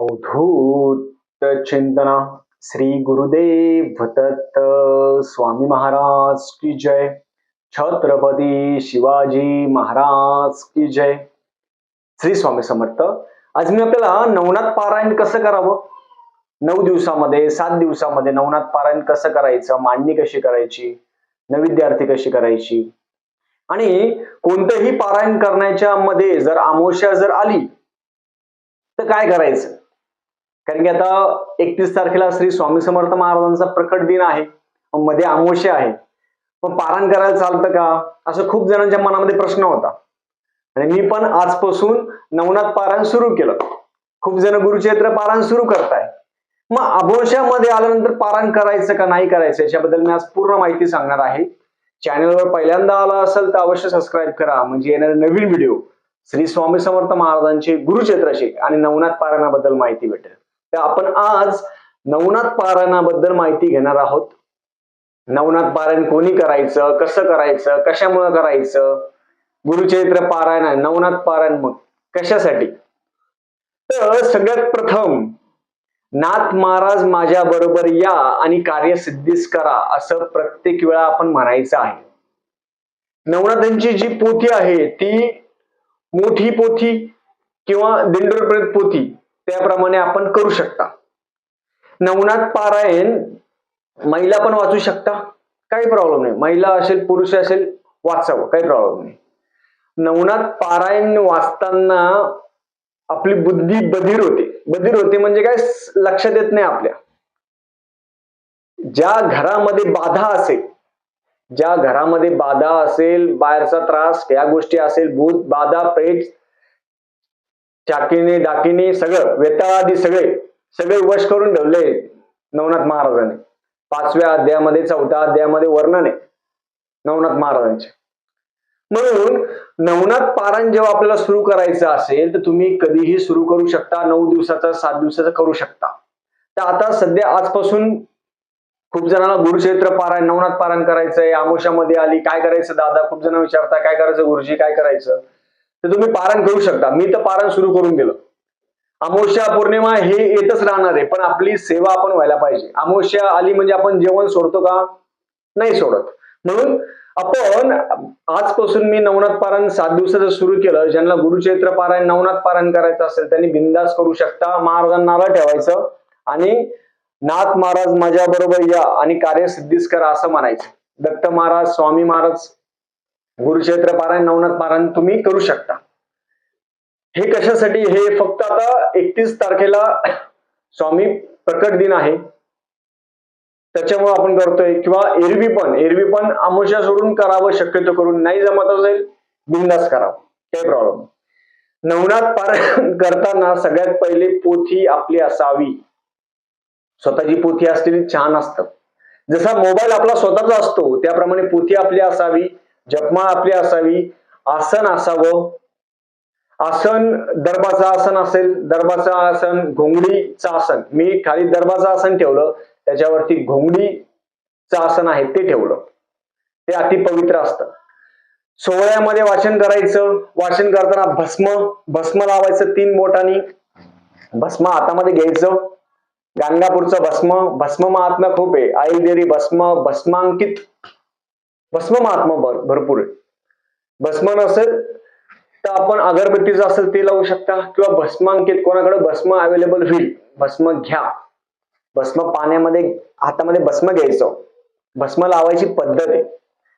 अवधूत चिंतना श्री गुरुदेव दत्त स्वामी महाराज की जय। छत्रपती शिवाजी महाराज की जय। श्री स्वामी समर्थ आज मी आपल्याला नवनाथ पारायण कसं करावं? नऊ दिवसामध्ये सात दिवसामध्ये नवनाथ पारायण कसं करायचं? मांडणी कशी करायची? नविद्यार्थी कशी करायची? आणि कोणतंही पारायण करण्याच्या मध्ये जर अमावस्या जर आली तर काय करायचं? कारण की आता एकतीस तारखेला श्री स्वामी समर्थ महाराजांचा प्रकट दिन आहे. मध्ये अमावस्या आहे. मग पारायण करायला चालतं का? असं खूप जणांच्या मनामध्ये प्रश्न होता. आणि मी पण आजपासून नवनाथ पारायण सुरू केलं. खूप जण गुरुचैत्र पारायण सुरू करताय. मग अमावस्यामध्ये आल्यानंतर पारायण करायचं का नाही करायचं याच्याबद्दल मी आज पूर्ण माहिती सांगणार आहे. चॅनलवर पहिल्यांदा आला असेल तर अवश्य सबस्क्राईब करा. म्हणजे येणारे नवीन व्हिडिओ श्री स्वामी समर्थ महाराजांचे गुरुचैत्राचे आणि नवनाथ पारायणाबद्दल माहिती भेटेल. तर आपण आज नवनाथ पारायणाबद्दल माहिती घेणार आहोत. नवनाथ पारायण कोणी करायचं कसं करायचं कशामुळे करायचं? गुरुचरित्र पारायण आहे, नवनाथ पारायण मग कशासाठी? तर सगळ्यात प्रथम नाथ महाराज माझ्या बरोबर या आणि कार्यसिद्धीस करा असं प्रत्येक वेळा आपण म्हणायचं आहे. नवनाथांची जी पोथी आहे ती मोठी पोथी किंवा दिंडोरप्रेत पोथी त्याप्रमाणे आपण करू शकता. नवनाथ पारायण महिला पण वाचू शकता. काही प्रॉब्लेम नाही. महिला असेल पुरुष असेल वाचावं. काही प्रॉब्लेम नाही. नवनाथ पारायण वाचताना आपली बुद्धी बधीर होते. बधीर होते म्हणजे काय? लक्ष लक्षात येत नाही आपल्या. ज्या घरामध्ये बाधा असेल ज्या घरामध्ये बाधा असेल बाहेरचा त्रास या गोष्टी असेल भूत बाधा प्रेत चाकिने डाकिने सगळं वेताळादी सगळे सगळे वश करून ठेवले नवनाथ महाराजांनी. पाचव्या अध्यायामध्ये चौथ्या अध्यायामध्ये वर्णन आहे नवनाथ महाराजांचे. म्हणून नवनाथ पारायण जेव्हा आपल्याला सुरू करायचं असेल तर तुम्ही कधीही सुरू करू शकता नऊ दिवसाचा सात दिवसाचा करू शकता. तर आता सध्या आजपासून खूप जणांना गुरुक्षेत्र पारायण नवनाथ पारायण करायचंय आमोशामध्ये आली काय करायचं दादा? खूप जण विचारता काय करायचं गुरुजी काय करायचं? तर तुम्ही पारण करू शकता. मी तर पारण सुरू करून दिलं. अमावस्या पौर्णिमा हे येतच राहणार आहे. पण आपली सेवा आपण व्हायला पाहिजे. अमावस्या आली म्हणजे आपण जेवण सोडतो का? नाही सोडत. म्हणून आपण आजपासून मी नवनाथ पारायण सात दिवसाचं सुरू केलं. ज्यांना गुरुचैत्र पारायण नवनाथ पारायण करायचं असेल त्यांनी बिंदास करू शकता. महाराजांना ठेवायचं आणि नाथ महाराज माझ्या बरोबर या आणि कार्यसिद्धीस करा असं म्हणायचं. दत्त महाराज स्वामी महाराज गुरुक्षेत्र पारायण नवनाथ पारायण तुम्ही करू शकता. हे कशासाठी? हे फक्त आता एकतीस तारखेला स्वामी प्रकट दिन आहे. त्याच्यामुळे आपण करतोय. किंवा एरवी पण एरवी पण अमावस्या सोडून करावं शक्यतो करून नाही जमत असेल बिंदास करावं. काही प्रॉब्लेम नवनाथ पारायण करताना सगळ्यात पहिले पोथी आपली असावी. स्वतःची पोथी असलेली छान असतं. जसा मोबाईल आपला स्वतःचा असतो त्याप्रमाणे पोथी आपली असावी. जपमाळ आपली असावी. आसन असावं. आसन दर्भाचं आसन असेल दर्भाचं आसन घोंगडीचं आसन. मी खाली दर्भाचं आसन ठेवलं त्याच्यावरती घोंगडीचं आसन आहे ते ठेवलं. ते अति पवित्र असतं. सोहळ्यामध्ये वाचन करायचं. वाचन करताना भस्म भस्म लावायचं तीन बोटांनी. भस्म हातामध्ये घ्यायचं. गाणगापूरचं भस्म. भस्म महात्मा खूप आहे. आई देरी भस्म भस्मांकित. भस्म महात्मा भर- भरपूर आहे. भस्म नसेल तर आपण अगरबत्तीचं असेल ते लावू शकता किंवा भस्मांकित कोणाकडे भस्म अवेलेबल होईल भस्म घ्या. भस्म पाण्यामध्ये हातामध्ये भस्म घ्यायचं. भस्म लावायची पद्धत आहे.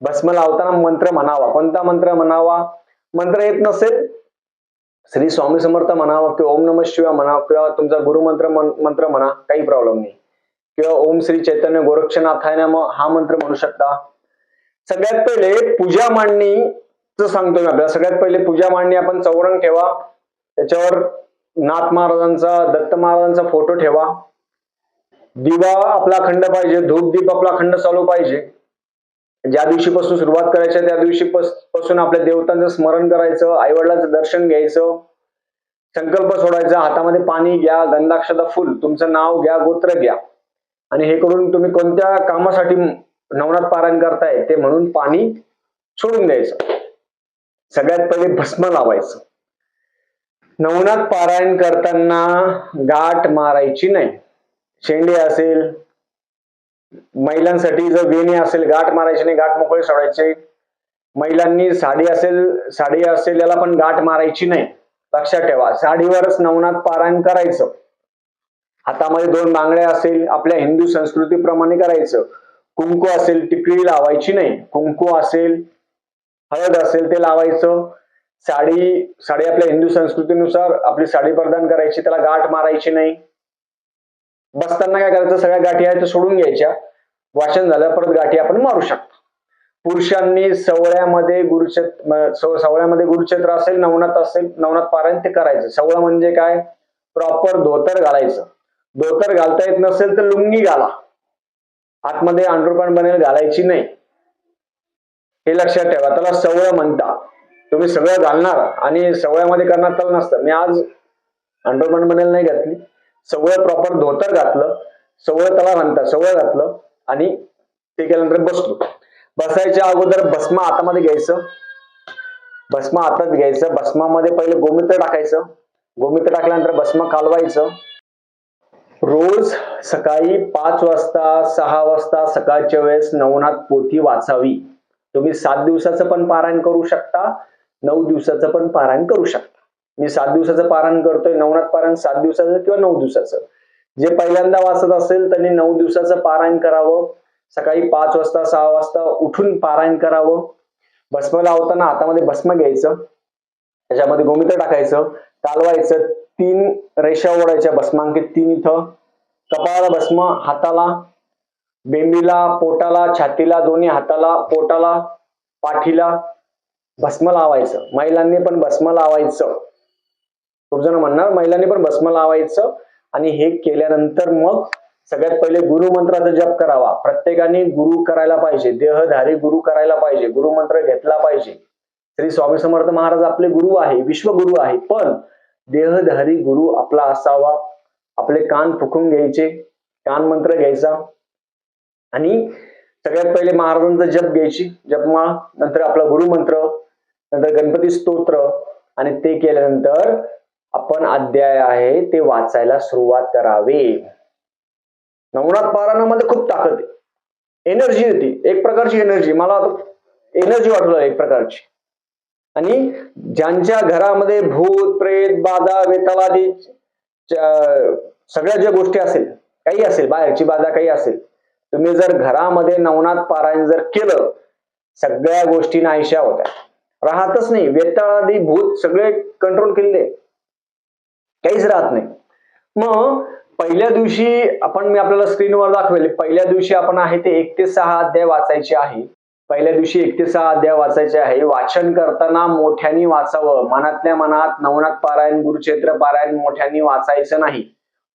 भस्म लावताना मंत्र म्हणावा. कोणता मंत्र म्हणावा? मंत्र येत नसेल श्री स्वामी समर्थ म्हणावा किंवा ओम नम शिवा म्हणा किंवा तुमचा गुरुमंत्र मंत्र म्हणा काही प्रॉब्लेम नाही. किंवा ओम श्री चैतन्य गोरक्षनाथाय नम हा मंत्र म्हणू शकता. सगळ्यात पहिले पूजा मांडणी सांगतो मी आपल्याला. सगळ्यात पहिले पूजा मांडणी आपण चौरंग ठेवा. त्याच्यावर नाथ महाराजांचा दत्त महाराजांचा फोटो ठेवा. दिवा आपला खंड पाहिजे धूप दीप आपला खंड चालू पाहिजे. ज्या दिवशीपासून सुरुवात करायची त्या दिवशी पासून आपल्या देवतांचं स्मरण करायचं आईवडिलांचं दर्शन घ्यायचं. संकल्प सोडायचा हातामध्ये पाणी घ्या गंधाक्षता फुल तुमचं नाव घ्या गोत्र घ्या. आणि हे करून तुम्ही कोणत्या कामासाठी नवनाथ पारायण करताय ते म्हणून पाणी सोडून द्यायचं. सगळ्यात पहिले भस्म लावायचं. नवनाथ पारायण करताना गाठ मारायची नाही. शेंडे असेल महिलांसाठी जर वेणी असेल गाठ मारायची नाही गाठ मोकळे सोडायचे. महिलांनी साडी असेल साडी असेल याला पण गाठ मारायची नाही. लक्षात ठेवा साडीवरच नवनाथ पारायण करायचं. हातामध्ये दोन बांगड्या असेल आपल्या हिंदू संस्कृतीप्रमाणे करायचं. कुंकू असेल टिकळी लावायची नाही. कुंकू असेल हळद असेल ते लावायचं. साडी साडी आपल्या हिंदू संस्कृतीनुसार आपली साडी प्रदान करायची त्याला गाठ मारायची नाही. बसताना काय करायचं? सगळ्या गाठी आहेत सोडून घ्यायच्या. वाचन झालं परत गाठी आपण मारू शकतो. पुरुषांनी सवळ्यामध्ये गुरुक्षेत्र सवळ्यामध्ये गुरुक्षेत्र असेल नवनाथ असेल नवनाथ पारायण ते करायचं. सवळं म्हणजे काय? प्रॉपर धोतर घालायचं. धोतर घालता येत नसेल तर लुंगी घाला. आतमध्ये अंडरपॅन्ट बनेल घालायची नाही. हे लक्षात ठेवा त्याला सवय म्हणता. तुम्ही सगळं घालणार आणि सवळ्यामध्ये करणार त्याला नसतं. मी आज अंडरपॅन्ट बनेल नाही घातली. सवय प्रॉपर धोतर घातलं सवय त्याला म्हणतात सवय घातलं आणि ते केल्यानंतर बसलो. बसायच्या अगोदर भस्म हातामध्ये घ्यायचं. भस्म हातात घ्यायचं. भस्मामध्ये पहिले गोमित्र टाकायचं. गोमित्र टाकल्यानंतर भस्म कालवायचं. रोज सकाळी पाच वाजता सहा वाजता सकाळच्या वेळेस नवनाथ पोथी वाचावी. तुम्ही सात दिवसाचं पण पारायण करू शकता नऊ दिवसाचं पण पारायण करू शकता. मी सात दिवसाचं पारायण करतोय नवनाथ पारायण सात दिवसाचं किंवा नऊ दिवसाचं. जे पहिल्यांदा वाचत असेल त्यांनी नऊ दिवसाचं पारायण करावं. सकाळी पाच वाजता सहा वाजता उठून पारायण करावं. भस्म लावताना हातामध्ये भस्म घ्यायचं. त्याच्यामध्ये गोमित्र टाकायचं कालवायचं तीन रेषा ओढायच्या भस्मांकित तीन इथं. कपाळाला भस्म हाताला बेंबीला पोटाला छातीला दोन्ही हाताला पोटाला पाठीला भस्म लावायचं. महिलांनी पण भस्म लावायचं. खूप जण म्हणणार महिलांनी पण भस्म लावायचं. आणि हे केल्यानंतर मग सगळ्यात पहिले गुरुमंत्राचा जप करावा. प्रत्येकाने गुरु करायला पाहिजे. देहधारी गुरु करायला पाहिजे. गुरुमंत्र घेतला पाहिजे. श्री स्वामी समर्थ महाराज आपले गुरु आहे विश्वगुरु आहे. पण देहधारी गुरु आपला असावा. आपले कान फुकून घ्यायचे कान मंत्र घ्यायचा. आणि सगळ्यात पहिले महाराजांचा जप घ्यायची. जपमाळ नंतर आपला गुरुमंत्र नंतर गणपती स्तोत्र आणि ते केल्यानंतर आपण अध्याय आहे ते वाचायला सुरुवात करावे. नवनाथ पारायणामध्ये खूप ताकद आहे. एनर्जी होती एक प्रकारची एनर्जी मला एनर्जी वाटू एक प्रकारची. आणि ज्यांच्या घरामध्ये भूत प्रेत बाधा वेतावादी सगळ्या ज्या गोष्टी असेल काही असेल बाहेरची बाधा काही असेल तुम्ही जर घरामध्ये नवनाथ पारायण जर केलं सगळ्या गोष्टी नाहीशा होत्या. राहतच नाही. वेताळादी भूत सगळे कंट्रोल केलेले काहीच राहत नाही. मग पहिल्या दिवशी आपण मी आपल्याला स्क्रीनवर दाखवेल पहिल्या दिवशी आपण आहे ते एक ते सहा अध्याय वाचायचे आहे. पहिल्या दिवशी एक ते सहा अध्याय वाचायचे आहे. वाचन करताना मोठ्यानी वाचावं. मनातल्या मनात नवनाथ पारायण गुरुक्षेत्र पारायण मोठ्यानी वाचायचं नाही.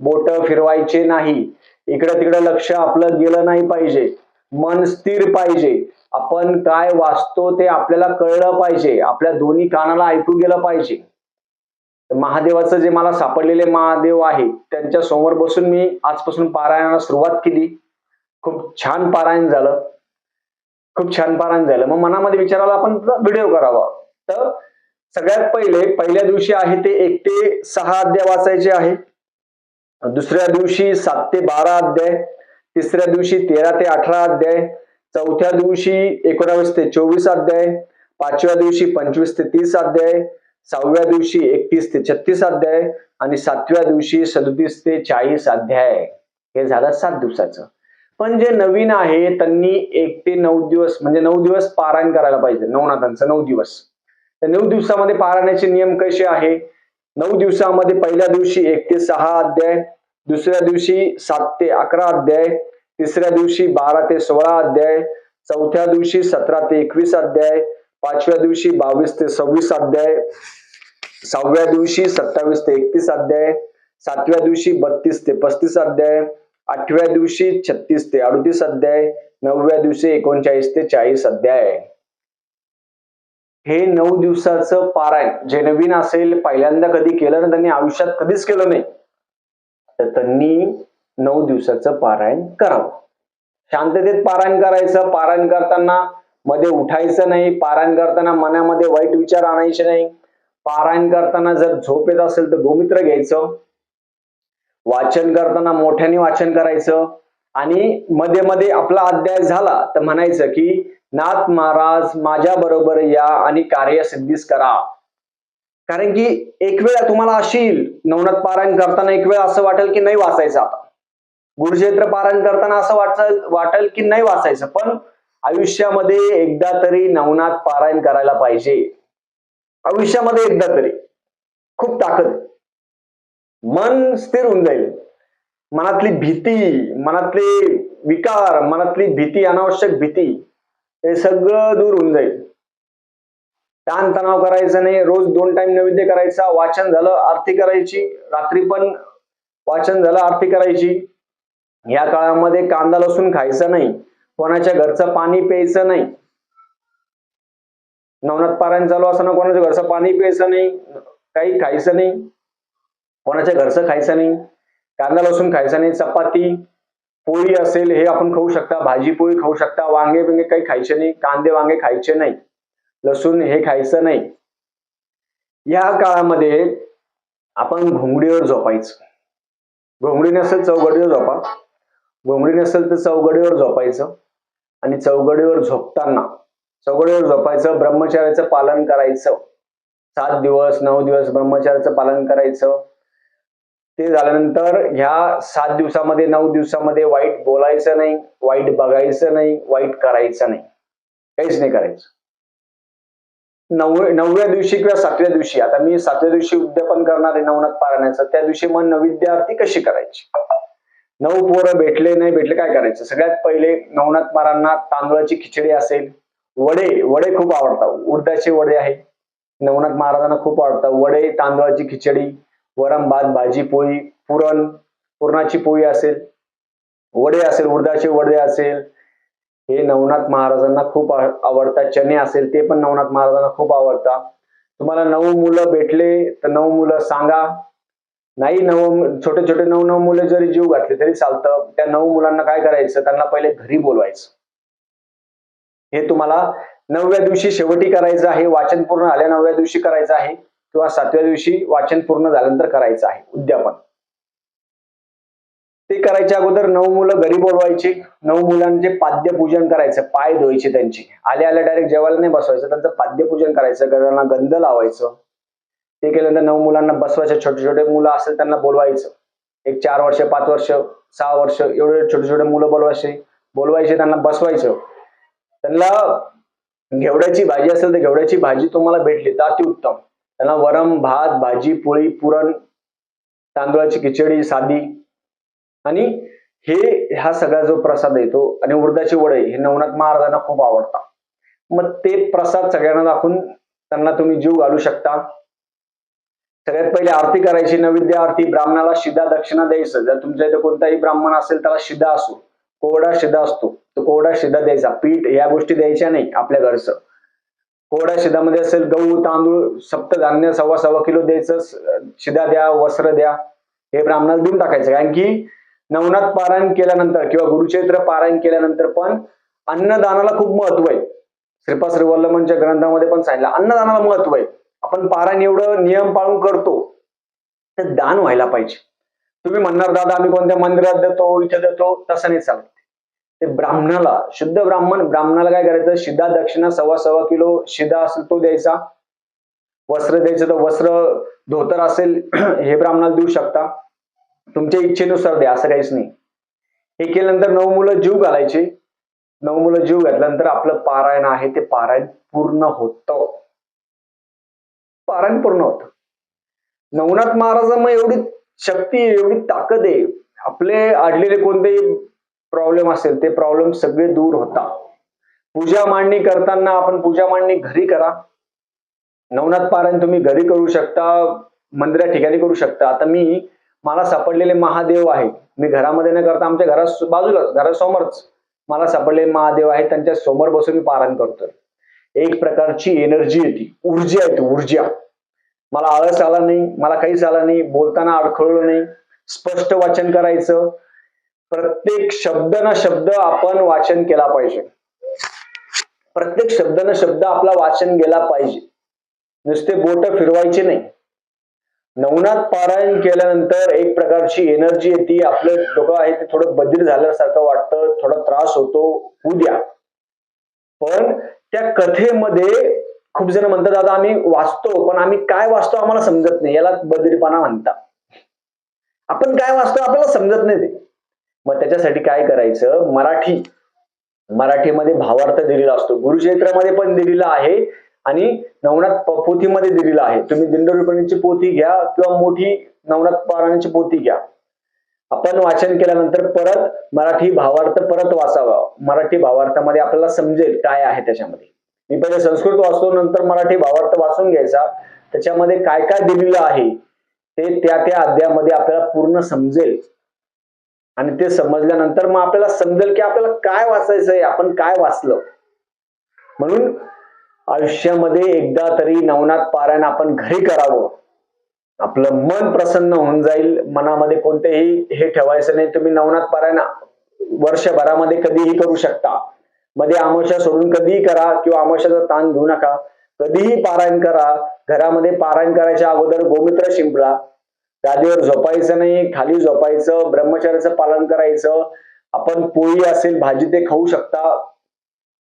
बोट फिरवायचे नाही. इकडं तिकडं लक्ष आपलं गेलं नाही पाहिजे. मन स्थिर पाहिजे. आपण काय वाचतो ते आपल्याला कळलं पाहिजे. आपल्या दोन्ही कानाला ऐकू गेलं पाहिजे. महादेवाचं जे मला सापडलेले महादेव आहे त्यांच्यासमोर बसून मी आजपासून पारायणाला सुरुवात केली. खूप छान पारायण झालं. खूप छान पारायण झालं. मग मनामध्ये विचारायला आपण व्हिडिओ करावा. तर सगळ्यात पहिले पहिल्या दिवशी आहे ते एक ते सहा अध्याय वाचायचे आहे. दुसऱ्या दिवशी सात ते बारा अध्याय तिसऱ्या दिवशी तेरा ते अठरा अध्याय चौथ्या दिवशी एकोणावीस ते चोवीस अध्याय पाचव्या दिवशी पंचवीस ते तीस अध्याय सहाव्या दिवशी एकतीस ते छत्तीस अध्याय आणि सातव्या दिवशी सदतीस ते चाळीस अध्याय. हे झालं सात दिवसाचं. पण जे नवीन आहे त्यांनी एक ते नऊ दिवस म्हणजे नऊ दिवस पारायण करायला पाहिजे नवनाथांचं नऊ दिवस. तर नऊ दिवसामध्ये पारायणाचे नियम कसे आहे? नऊ दिवसामध्ये पहिल्या दिवशी एक ते सहा अध्याय दुसऱ्या दिवशी सात ते अकरा अध्याय तिसऱ्या दिवशी बारा ते सोळा अध्याय चौथ्या दिवशी सतरा ते एकवीस अध्याय पाचव्या दिवशी बावीस ते सव्वीस अध्याय सहाव्या दिवशी सत्तावीस ते एकतीस अध्याय सातव्या दिवशी बत्तीस ते पस्तीस अध्याय आठव्या दिवशी छत्तीस ते अडतीस अध्याय नवव्या दिवशी एकोणचाळीस ते चाळीस अध्याय. हे नऊ दिवसाचं पारायण जे नवीन असेल पहिल्यांदा कधी केलं ना त्यांनी आयुष्यात कधीच केलं नाही. तर त्यांनी नऊ दिवसाचं पारायण करावं. शांततेत पारायण करायचं. पारायण करताना मध्ये उठायचं नाही. पारायण करताना मनामध्ये वाईट विचार आणायचे नाही. पारायण करताना जर झोप येत असेल तर गोमित्र घ्यायचं. वाचन करताना मोठ्याने वाचन करायचं. आणि मध्ये मध्ये आपला अध्याय झाला तर म्हणायचं की नाथ महाराज माझ्या बरोबर या आणि कार्य सिद्धीस करा. कारण की एक वेळा तुम्हाला अशी नवनाथ पारायण करताना एक वेळ असं वाटेल की नाही वाचायचं आता. गुरुक्षेत्र पारायण करताना असं वाटल वाटेल की नाही वाचायचं पण आयुष्यामध्ये एकदा तरी नवनाथ पारायण करायला पाहिजे. आयुष्यामध्ये एकदा तरी. खूप ताकद आहे. मन स्थिर होऊन जाईल. मनातली भीती मनातले विकार मनातली भीती अनावश्यक भीती हे सगळं दूर होऊन जाईल. ताणतणाव करायचा करायचं नाही. रोज दोन टाइम नैवेद्य करायचा वाचन झालं आरती करायची. रात्री पण वाचन झालं आरती करायची. या काळामध्ये कांदा लसूण खायचं नाही. कोणाच्या घरचं पाणी प्यायचं नाही. नवनाथ पारायण चालू असताना कोणाच्या घरचं पाणी प्यायचं नाही. काही खायचं नाही. कोणाच्या घरचं खायचं नाही कांदा लसूण खायचं नाही चपाती पोळी असेल हे आपण खाऊ शकता भाजी पोळी खाऊ शकता वांगे बिंगे काही खायचे नाही कांदे वांगे खायचे नाही लसूण हे खायचं नाही. या काळामध्ये आपण घोंगडीवर झोपायचं. घोंगडी नसेल चौघडीवर झोपा. घोंगडी नसेल तर चौघडीवर झोपायचं. आणि चौघडीवर झोपताना चौघडीवर झोपायचं ब्रह्मचार्याचं पालन करायचं. सात दिवस नऊ दिवस ब्रह्मचार्याचं पालन करायचं. ते झाल्यानंतर ह्या सात दिवसामध्ये नऊ दिवसामध्ये वाईट बोलायचं नाही वाईट बघायचं नाही वाईट करायचं नाही. काहीच नाही करायचं. नवव्या नवव्या दिवशी किंवा सातव्या दिवशी आता मी सातव्या दिवशी उद्यापन करणार आहे नवनाथ पारायणाचं त्या दिवशी मग नविद्य आरती कशी करायची? नऊ पोरं भेटले नाही भेटले काय करायचं? सगळ्यात पहिले नवनाथ महाराजांना तांदळाची खिचडी असेल. वडे वडे खूप आवडतात. उडदाचे वडे आहे नवनाथ महाराजांना खूप आवडतात. वडे तांदळाची खिचडी वरण भात भाजी पोळी पुरण पुरणाची पोळी असेल वडे असेल उडदाचे वडे असेल हे नवनाथ महाराजांना खूप आवडतात. चणे असेल ते पण नवनाथ महाराजांना खूप आवडतात. तुम्हाला नऊ मुलं भेटले तर नऊ मुलं सांगा. नाही नऊ छोटे छोटे नऊ नऊ मुलं जरी जीव घातले तरी चालतं. त्या नऊ मुलांना काय करायचं? त्यांना पहिले घरी बोलवायचं. हे तुम्हाला नवव्या दिवशी शेवटी करायचं आहे. वाचन पूर्ण आल्या नवव्या दिवशी करायचं आहे. किंवा सातव्या दिवशी वाचन पूर्ण झाल्यानंतर करायचं आहे उद्यापन. ते करायच्या अगोदर नऊ मुलं घरी बोलवायची नऊ मुलांचे पाद्यपूजन करायचं पाय धुवायचे त्यांचे. आले आले डायरेक्ट जेवायला नाही बसवायचं त्यांचं पाद्यपूजन करायचं गजांना गंध लावायचं. ते केल्यानंतर नऊ मुलांना बसवायचे छोटे छोटे मुलं असेल त्यांना बोलवायचं. एक चार वर्ष पाच वर्ष सहा वर्ष एवढे छोटे छोटे मुलं बोलवायचे. बोलवायचे त्यांना बसवायचं. त्यांना घेवड्याची भाजी असेल तर घेवड्याची भाजी तुम्हाला भेटली तर अतिउत्तम. त्यांना वरम भात भाजी पोळी पुरण तांदळाची खिचडी साधी आणि हे ह्या सगळा जो प्रसाद येतो आणि उडदाचे वडे हे नवनाथ महाराजांना खूप आवडतात. मग ते प्रसाद सगळ्यांना दाखवून त्यांना तुम्ही जीव घालू शकता. सगळ्यात पहिले आरती करायची नैवेद्य आरती ब्राह्मणाला शिदा दक्षिणा द्यायचं. जर तुमच्या इथे कोणताही ब्राह्मण असेल त्याला शिदा असो. कोरडा शिदा असतो. तो कोरडा शिदा द्यायचा. पीठ या गोष्टी द्यायच्या नाही आपल्या घरचं. कोरड्या शिदामध्ये असेल गहू तांदूळ सप्तधान्य सव्वा सव्वा किलो द्यायचं शिधा शिदा द्या वस्त्र द्या हे ब्राह्मणाला देऊन टाकायचं. कारण की नवनाथ पारायण केल्यानंतर किंवा गुरुचैत्र पारायण केल्यानंतर पण अन्नदानाला खूप महत्त्व आहे. श्रीपाद श्रीवल्लभांच्या ग्रंथामध्ये पण सांगितलं अन्नदानाला महत्त्व आहे. आपण पारायण एवढं नियम पाळून करतो तर दान व्हायला पाहिजे. तुम्ही म्हणणार दादा आम्ही कोणत्या मंदिरात देतो इथे देतो तसं नाही चालत. ते ब्राह्मणाला शुद्ध ब्राह्मण ब्राह्मणाला काय करायचं? शिदा दक्षिणा सव्वा सव्वा किलो शिदा असेल तो द्यायचा. वस्त्र द्यायचं तर वस्त्र धोतर असेल हे ब्राह्मणाला देऊ शकता. तुमच्या इच्छेनुसार द्या असं काहीच नाही. हे केल्यानंतर नऊ मुलं जीव घालायचे. नऊ मुलं जीव घातल्यानंतर आपलं पारायण आहे ते पारायण पूर्ण होत. पारायण पूर्ण होत. नवनाथ महाराजांना एवढी शक्ती एवढी ताकद आहे. आपले अडलेले कोणते प्रॉब्लेम असेल ते प्रॉब्लेम सगळे दूर होता पूजा मांडणी करताना आपण पूजा मांडणी घरी करा. नवनाथ पारायण तुम्ही घरी करू शकता मंदिरा ठिकाणी करू शकता. आता मी मला सापडलेले महादेव आहे मी घरामध्ये न करता आमच्या घरा बाजूलाच घरासमोरच मला सापडलेले महादेव आहे त्यांच्यासमोर बसून मी पारायण करतोय. एक प्रकारची एनर्जी येते. ऊर्जा येते ऊर्जा. मला आळस आला नाही मला काहीच आला नाही बोलताना अडखळलो नाही. स्पष्ट वाचन करायचं. प्रत्येक शब्द ना शब्द आपण वाचन केला पाहिजे. प्रत्येक शब्द ना शब्द आपला वाचन गेला पाहिजे. नुसते बोट फिरवायचे नाही. नवनाथ पारायण केल्यानंतर एक प्रकारची एनर्जी येते आपलं डोकं आहे ते थोडं बधीर झाल्यासारखं वाटतं थोडा त्रास होतो उद्या पण त्या कथेमध्ये खूप जण म्हणतात दादा आम्ही वाचतो पण आम्ही काय वाचतो आम्हाला समजत नाही. याला बदिरपणा म्हणतात. आपण काय वाचतो आपल्याला समजत नाही ते. मग त्याच्यासाठी काय करायचं? मराठी. मराठीमध्ये भावार्थ दिलेला असतो. गुरुक्षेत्रामध्ये पण दिलेला आहे आणि नवनाथ पोथीमध्ये दिलेला आहे. तुम्ही दिंडोरीपणीची पोथी घ्या किंवा मोठी नवनाथ पारायणाची पोथी घ्या. आपण वाचन केल्यानंतर परत मराठी भावार्थ परत वाचावा. मराठी भावार्थामध्ये आपल्याला समजेल काय आहे त्याच्यामध्ये. मी पहिले संस्कृत वाचतो नंतर मराठी भावार्थ वाचून घ्यायचा. त्याच्यामध्ये काय काय दिलेलं आहे ते त्या त्या अध्यायामध्ये आपल्याला पूर्ण समजेल. आणि ते समजल्यानंतर मग आपल्याला समजेल की आपल्याला काय वाचायचंय आपण काय वाचलं. म्हणून आयुष्यामध्ये एकदा तरी नवनाथ पारायण आपण घरी करावं. आपलं मन प्रसन्न होऊन जाईल मनामध्ये कोणतेही हे ठेवायचं नाही. तुम्ही नवनाथ पारायण वर्षभरामध्ये कधीही करू शकता. मध्ये आमोशा सोडून कधीही करा किंवा आमोशाचा ताण घेऊ नका. कधीही पारायण करा. घरामध्ये पारायण करायच्या अगोदर गोमित्र शिंपला गादीवर झोपायचं नाही खाली झोपायचं ब्रह्मचर्याचं पालन करायचं. आपण पोळी असेल भाजी ते खाऊ शकता.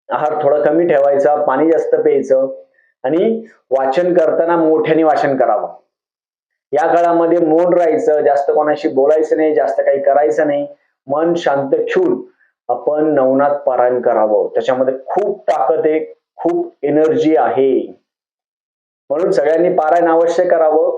आहार थोडा कमी ठेवायचा पाणी जास्त प्यायचं आणि वाचन करताना मोठ्याने वाचन करावं. या काळामध्ये मौन राहायचं जास्त कोणाशी बोलायचं नाही जास्त काही करायचं नाही. मन शांत ठेवून आपण नवनाथ पारायण करावं. त्याच्यामध्ये खूप ताकद आहे खूप एनर्जी आहे. म्हणून सगळ्यांनी पारायण अवश्य करावं.